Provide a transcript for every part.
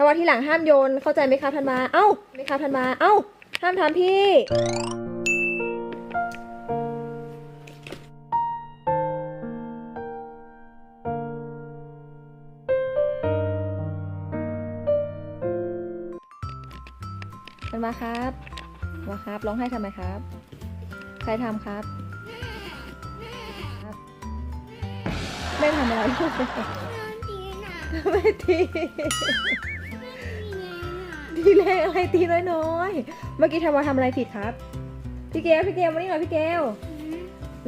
ถ้าว่าที่หลังห้ามโยนเข้าใจไหมคะธันมา เอ้าไหมคะธันมา เอ้า ห้ามทำพี่ธันมาครับมาครับร้องไห้ทำไมครับ ใครทำครับรบไม่ทำอะไรลูก ไม่ตีทีแรกอะไรตีน้อยๆ เมื่อกี้ทำมาทำอะไรผิดครับ พี่เกลพี่เกลมานี่หน่อยพี่เกล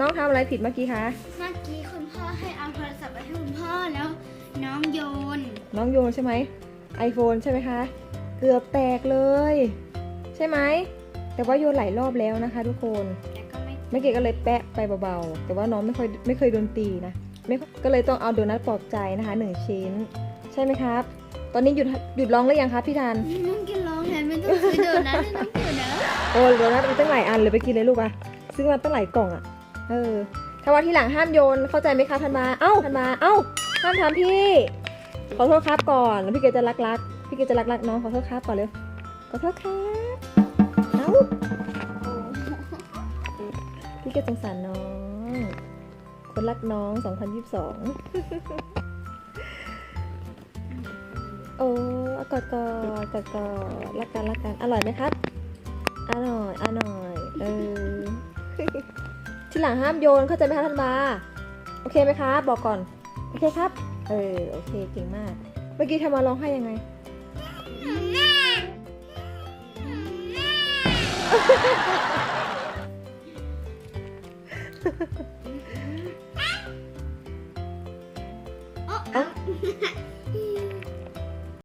น้องทำอะไรผิดเมื่อกี้คะ เมื่อกี้คุณพ่อให้เอาโทรศัพท์ไปให้คุณพ่อแล้ว น้องโยน น้องโยนใช่ไหม iPhone ใช่ไหมคะ เกือบแตกเลย ใช่ไหม แต่ว่าโยนหลายรอบแล้วนะคะ ทุกคนแต่ก็ไม่เมื่อกี้ก็เลยแปะไปเบาๆ แต่ว่าน้องไม่ค่อยไม่เคยโดนตีนะ ไม่ค่อยก็เลยต้องเอาโดนัทปลอบใจนะคะหนึ่งชิ้น ใช่ไหมครับ ตอนนี้หยุดหยุดร้องหรือยังครับพี่ทันน้องกินร้องแทนไม่ต้องซื้อโดนัทให้น้องกินนะโอ้โดนัทมีตั้งหลายอันเลยไปกินเลยลูกอะซื้อมาตั้งหลายกล่องอะเออถ้าว่าที่หลังห้ามโยนเข้าใจไหมคะธันมา เอ้าธันมา เอ้าห้ามทำพี่ ขอโทษครับก่อนแล้วพี่เกดจะรักรักๆพี่เกดจะรักรักๆน้องขอโทษครับก่อนเร็วขอโทษครับเอ้าพี่เกดสงสารน้อง คนรักน้อง 2022 โอ้กอดกอดกอดกอดรักกันรักกันอร่อยไหมครับ อร่อย อร่อย เออ ทีหลังห้ามโยนเข้าใจไหมคะท่านบาโอเคไหมคะ บอกก่อน โอเคครับ เออ โอเคเก่งมาก เมื่อกี้ทำมาร้องไห้ยังไง โอ้เอ้า